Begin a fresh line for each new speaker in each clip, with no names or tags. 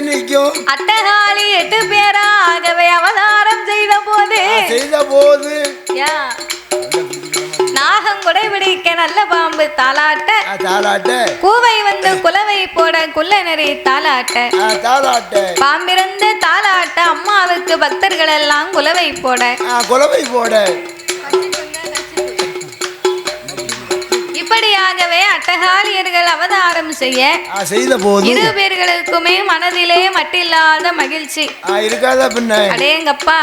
நாகக்கண்ணிக்கும்
அட்டகாளி எட்டு பேராகவே அவதாரம் செய்த போது
செய்த போது.
நாகம் குடைபிடிக்க நல்ல பாம்பு தாளாட்ட. கூவை வந்து குலவை போட குள்ள நெறி தாளாட்ட.
ஆ, தாலாட்ட
பாம்பிருந்து தாளாட்ட அம்மாவுக்கு பக்தர்கள் எல்லாம் குலவை போட.
குலவை போட.
இப்படியாகவே அட்டகாலியர்கள் அவதாரம் செய்ய
செய்த போது
இரு பேர்களுக்குமே மனதிலே மட்டில்லாத மகிழ்ச்சி.
இருக்காதா பின்ன?
அடேங்கப்பா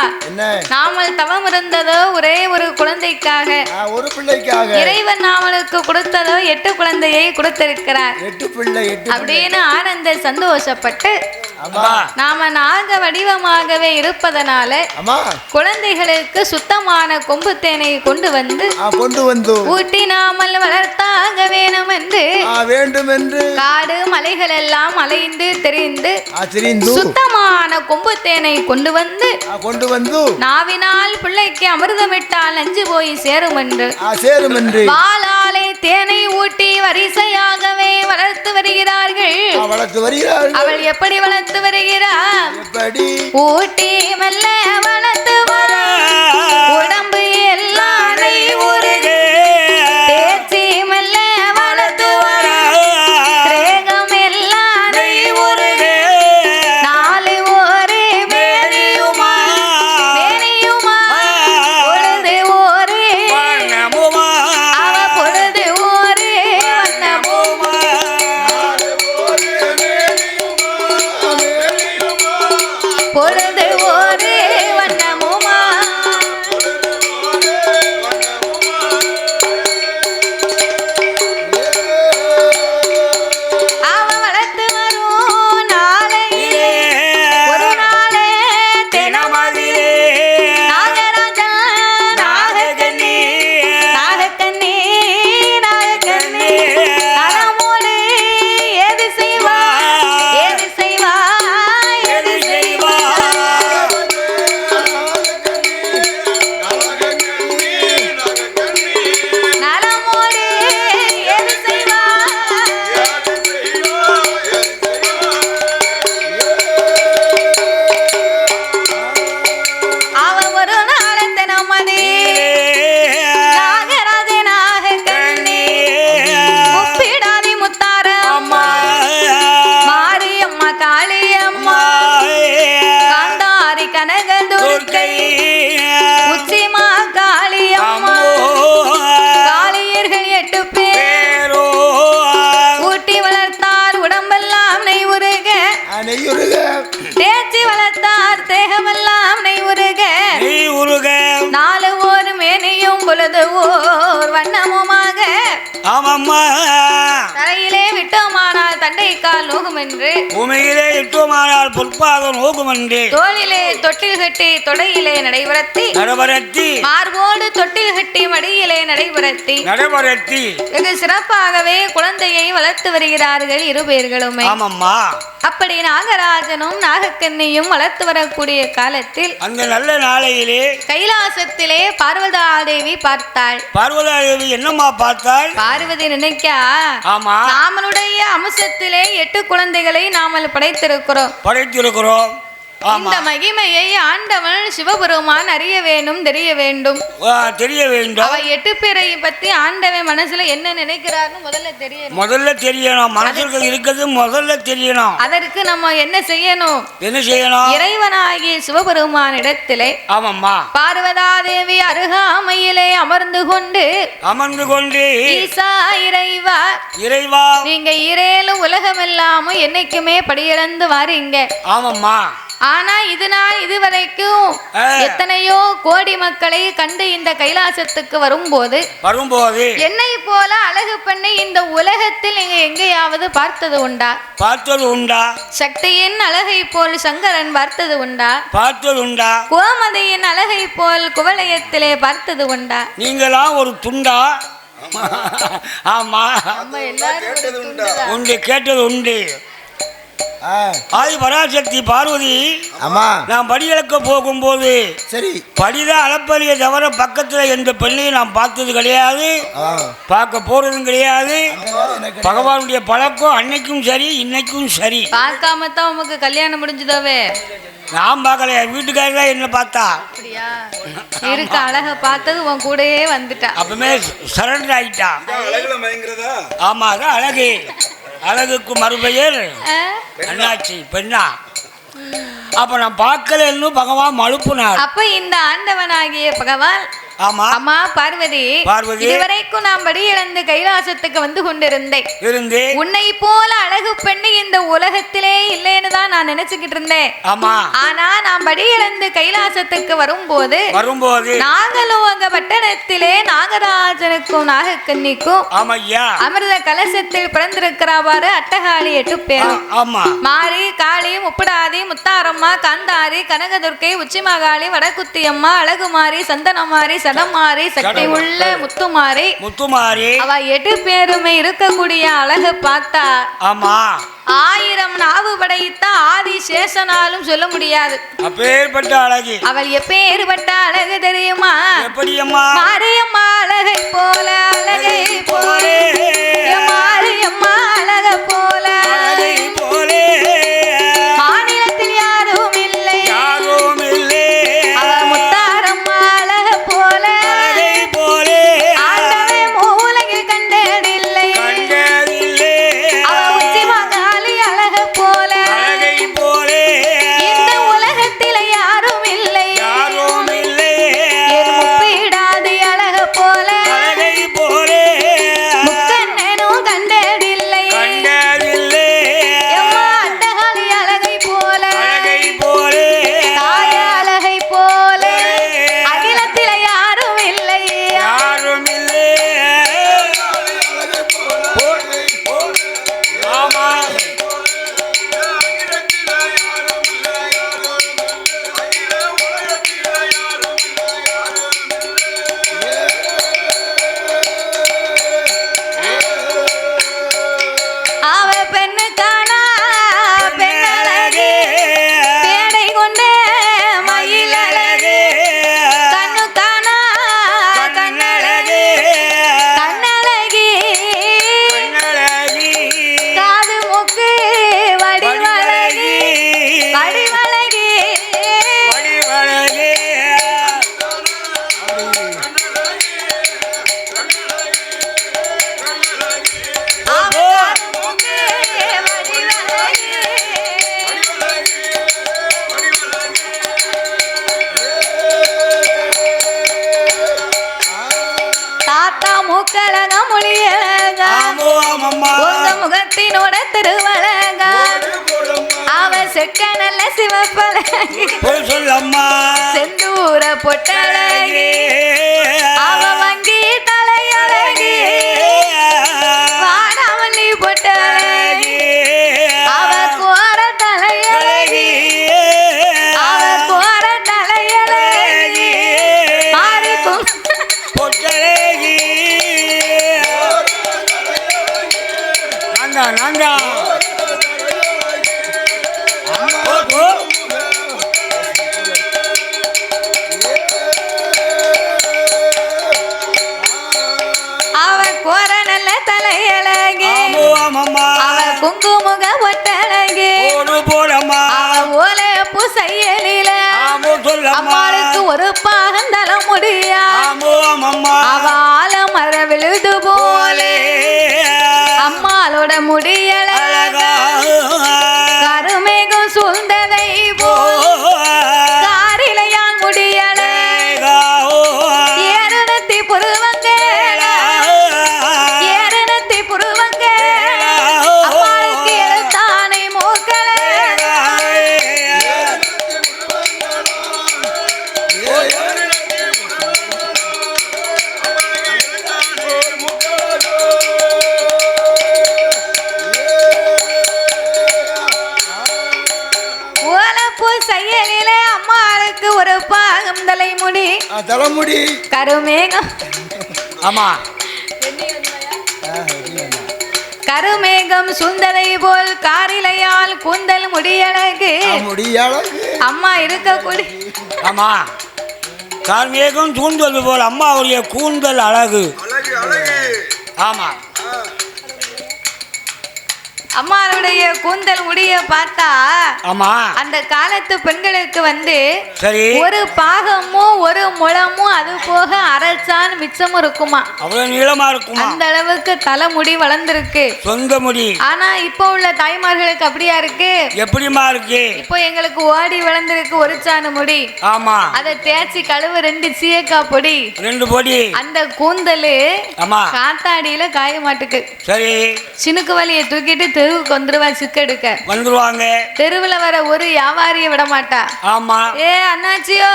நாமல் தவம் இருந்ததோ ஒரே ஒரு குழந்தைக்காக.
ஒரு பிள்ளைக்காக.
இறைவன் நாமளுக்கு கொடுத்ததோ எட்டு குழந்தையை கொடுத்திருக்கிறார்.
எட்டு பிள்ளை.
அப்படின்னு ஆனந்த சந்தோஷப்பட்டு நாம நாக வடிவமாகவே இருப்பதனால
அம்மா.
குழந்தைகளுக்கு சுத்தமான கொம்பு தேனை கொண்டு வந்து
கொண்டு வந்து.
ஊட்டி நாமல் வளர்த்தாக வேணும் என்று
ஆ, வேண்டும் என்று
காடு மலைகள் எல்லாம் அலைந்து தெரிந்து சுத்தமான கொம்பு தேனை கொண்டு வந்து
கொண்டு வந்து.
நாவினால் பிள்ளைக்கு அமிர்தமிட்டால் நஞ்சு போய் சேரும் என்று
ஆ, சேரும் என்று
பாலாலே தேனை ஊட்டி வரிசையாகவே வளர்த்து வருகிறார்கள்.
ஆ, வளர்த்து வருகிறார்கள்.
அவள் எப்படி வளர்த்து வருகிறார்
எப்படி?
ஊட்டி மெல்ல கால் நோகும் என்று
பூமியிலே இட்டுமானால் பொற்பாதம் நோக்குமன்றே
தோளிலே தொட்டில் கட்டி தொடையிலே நடைபெறத்தி
நடைபெறத்தி
மார்போடு தொட்டில் கட்டி மடியிலே நடைபெறத்தி
நடைபெறத்தி
வெகு சிறப்பாகவே குழந்தையை வளர்த்து வருகிறார்கள் இரு பேர்களுமே.
ஆமம்மா.
அப்படி நாகராஜனும் நாகக்கண்ணியும் வளர்த்து வரக்கூடிய காலத்தில்
அந்த நல்ல நாளையிலே
கைலாசத்திலே பார்வதாதேவி பார்த்தாள்.
பார்வதாதேவி என்னம்மா பார்த்தாள்?
பார்வதி நினைக்கா?
ஆமா.
நாமளுடைய அம்சத்திலே எட்டு குழந்தைகளை நாமல் படைத்திருக்கிறோம்.
படைத்திருக்கிறோம்.
இந்த மகிமையை ஆண்டவன் சிவபெருமான் அறிய வேண்டும் தெரிய வேண்டும்.
தெரிய வேண்டும்.
அவ எட்டு பேரை பத்தி ஆண்டவன் மனசுல என்ன நினைக்கிறார்னு முதல்ல தெரியணும்.
முதல்ல தெரியணும். மனசுக்கு இருக்கிறது முதல்ல தெரியணும்.
அதற்கு நம்ம என்ன செய்யணும்?
என்ன செய்யணும்?
இறைவனாகிய சிவபெருமான் இடத்திலே
ஆமம்மா.
பார்வதாதேவி அருகாமையிலே அமர்ந்து கொண்டு
அமர்ந்து கொண்டு
ஈசா இறைவா
இறைவா.
நீங்க இரேலு உலகமெல்லாமும் என்னைக்குமே படியிழந்து வாரீங்க.
ஆமம்மா.
ஆனா இது நாள் இதுவரைக்கும். எத்தனையோ கோடி மக்களை கண்டு இந்த கைலாசத்துக்கு வரும்போது
வரும்போது
என்னை போல அழகு பெண்ணை இந்த உலகத்தில் நீங்க எங்கேயாவது பார்த்தது உண்டா?
பார்த்தது உண்டா?
சக்தியின் அழகை போல் சங்கரன் பார்த்தது உண்டா?
பார்த்தது உண்டா?
கோமதியின் அழகை போல் குவலயத்திலே பார்த்தது உண்டா?
நீங்களாம் ஒரு துண்டா? ஆமா. உண்டு கேட்டது உண்டு. ஆதி பராசக்தி பார்வதி
ஆமா.
நான் படி இழக்க போகும்போது
சரி.
படிதான் அளப்பரிய தவிர பக்கத்தில் எந்த பெண்ணையும் நான் பார்த்தது கிடையாது. பார்க்க போறதும் கிடையாது. பகவானுடைய பழக்கம் அன்னைக்கும் சரி இன்னைக்கும் சரி.
பார்க்காம தான் உமக்கு கல்யாணம் முடிஞ்சதாவே?
நான் பார்க்கல என் வீட்டுக்காரர் தான் என்ன பார்த்தா.
இருக்க அழக பார்த்தது உன் கூடயே வந்துட்டா.
அப்பவுமே சரண்டர் ஆயிட்டா. ஆமா அதான் அழகு. அழகுக்கு மறுபெயர்? அண்ணாச்சி பெண்ணா அப்ப நான் பார்க்கலன்னு பகவான் மழுப்புனார்
அப்ப இந்த ஆண்டவனாகிய பகவான் அம்மா பார்வதி
பார்வதி.
இதுவரைக்கும் நான் படி இழந்து கைலாசத்துக்கு வந்து கொண்டிருந்தேன். உன்னை போல அழகு பெண்ணு இந்த உலகத்திலே இல்லைன்னு தான் நான் நினைச்சுக்கிட்டு இருந்தேன்.
ஆமா.
ஆனா நான் படி இழந்து கைலாசத்துக்கு வரும்போது
வரும்போது.
நாகலோக பட்டணத்திலே நாகராஜனுக்கும் நாகக்கன்னிக்கும்
ஆமா ஐயா
அமிர்த கலசத்தில் பிறந்திருக்கிறவாறு அட்டகாளி எட்டு பேரும்.
ஆமா.
மாரி காளி முப்படாதி முத்தாரம்மா காந்தாரி கனகதுர்க்கை உச்சிமகாளி வடக்குத்தியம்மா அழகுமாரி சந்தனமாரி சடமாரி சக்தி உள்ள முத்துமாரி.
முத்துமாரி.
அவ எட்டு பேருமே இருக்கக்கூடிய அழக பார்த்தா
ஆமா.
ஆயிரம் நாவு படைத்த ஆதி சேஷனாலும் சொல்ல முடியாது.
அப்பேற்பட்ட அழகு.
அவள் எப்பேறுபட்ட அழகு தெரியுமா?
எப்படி அம்மா
மாரியம்மா அழகை போல அழகை போல. மாரியம்மா அழக போல. அவ செக்க நல்ல சிவப்பழகி செந்தூர பொட்டழகி. தலைமுடி கருமேகம்
ஆமா.
கருமேகம் சுந்தரை போல் காரிலையால் கூந்தல் முடியழகு.
முடியழகு.
அம்மா இருக்கக்கூடிய.
ஆமா. கார்மேகம் தூண்டுவது போல் அம்மாவுடைய கூந்தல் அழகு. ஆமா.
அம்மாவுடைய கூந்தல் முடிய பார்த்தா
ஆமா.
அந்த காலத்து பெண்களுக்கு வந்து
சரி.
ஒரு பாகமும் ஒரு முழமும் அது போக அரைச்சான் மிச்சமும் இருக்குமா?
அவ்வளவு நீளமா இருக்குமா?
அந்த அளவுக்கு தலைமுடி வளர்ந்துருக்கு.
சொந்த முடி.
ஆனா இப்போ உள்ள தாய்மார்களுக்கு அப்படியா இருக்கு?
எப்படிமா இருக்கு?
இப்போ எங்களுக்கு ஓடி வளர்ந்துருக்கு ஒரு சாணு முடி.
ஆமா.
அதை தேய்ச்சி கழுவு ரெண்டு சீயக்கா பொடி.
ரெண்டு பொடி.
அந்த கூந்தலு
ஆமா.
காத்தாடியில காய மாட்டுக்கு.
சரி.
சினுக்கு வலியை தூக்கிட்டு தெருவுக்கு வந்துருவா சிக்கெடுக்க.
வந்துருவாங்க.
தெருவுல வர ஒரு வியாபாரியை விட மாட்டா
ஆமா.
ஏ அண்ணாச்சியோ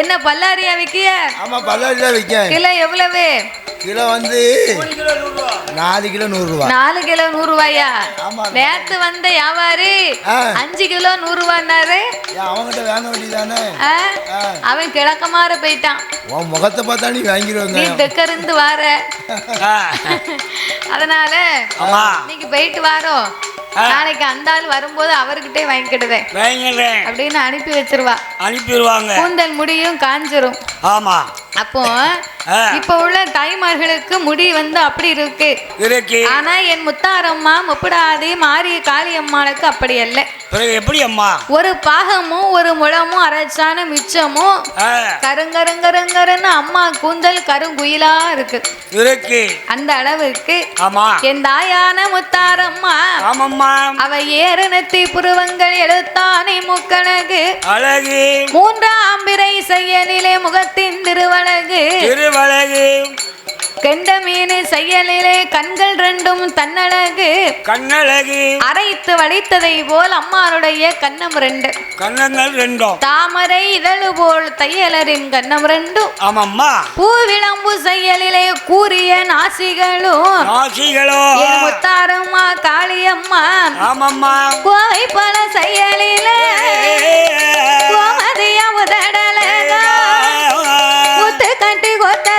என்ன பல்லாரியா விக்கிய?
ஆமா பல்லாரி தான் விற்கேன்
கிலோ எவ்வளவு?
கிலோ வந்து நாலு கிலோ நூறு ரூபா.
நாலு கிலோ நூறு ரூபாயா?
ஆமா.
நேத்து வந்த வியாபாரி. அஞ்சு கிலோ நூறு ரூபான்னாரு.
ஏன் அவங்ககிட்ட வாங்க வேண்டியதானே.
அவன் கிழக்கமாற போயிட்டான்.
உன் முகத்தை பார்த்தா நீ வாங்கிடுவாங்க.
நீ தெக்க இருந்து வார அதனால
ஆமா.
இன்னைக்கு போயிட்டு வாரோம்
ஆ.
நாளைக்கு அந்த ஆள் வரும்போது அவர்கிட்டே வாங்கிக்கிடுதேன்
வாங்கிடுறேன்.
அப்படின்னு அனுப்பி வச்சிருவா.
அனுப்பிடுவாங்க.
கூந்தல் முடியும் காஞ்சிரும்.
ஆமா.
அப்போ. இப்ப உள்ள தாய்மார்களுக்கு முடி வந்து அப்படி இருக்கு.
இருக்கு.
ஆனா என் முத்தாரம்மா முப்படாதே மாரிய காளியம்மாளுக்கு அப்படி அல்ல.
எப்படி அம்மா?
ஒரு பாகமும் ஒரு முழமும் அரைச்சான மிச்சமும் கருங்கருங்கருங்கருன்னு அம்மா கூந்தல் கருங்குயிலா இருக்கு.
இருக்கு.
அந்த அளவுக்கு
ஆமா.
என் தாயான முத்தாரம்மா
ஆமாம்மா.
அவ ஏறனத்தி புருவங்கள் எழுத்தானை முக்கணகு
அழகு.
மூன்றாம் பிறை செயலிலே முகத்தின் திருவழகு.
திருவழகு.
கெண்ட மீன் செயலிலே கண்கள் ரெண்டும் தன்னழகு.
கண்ணழகு.
அரைத்து வடித்ததை போல் அம்மாருடைய கண்ணம் ரெண்டு.
கண்ணங்கள் ரெண்டும்.
தாமரை இதழு போல் தையலரின் கண்ணம் ரெண்டும்
ஆமாம்மா.
பூவிளம்பு செயலிலே கூறிய நாசிகளும்.
நாசிகளோ.
என் முத்தாரம்மா காளியம்மா.
ஆமாம்மா.
கோவை பல செயலிலே gota.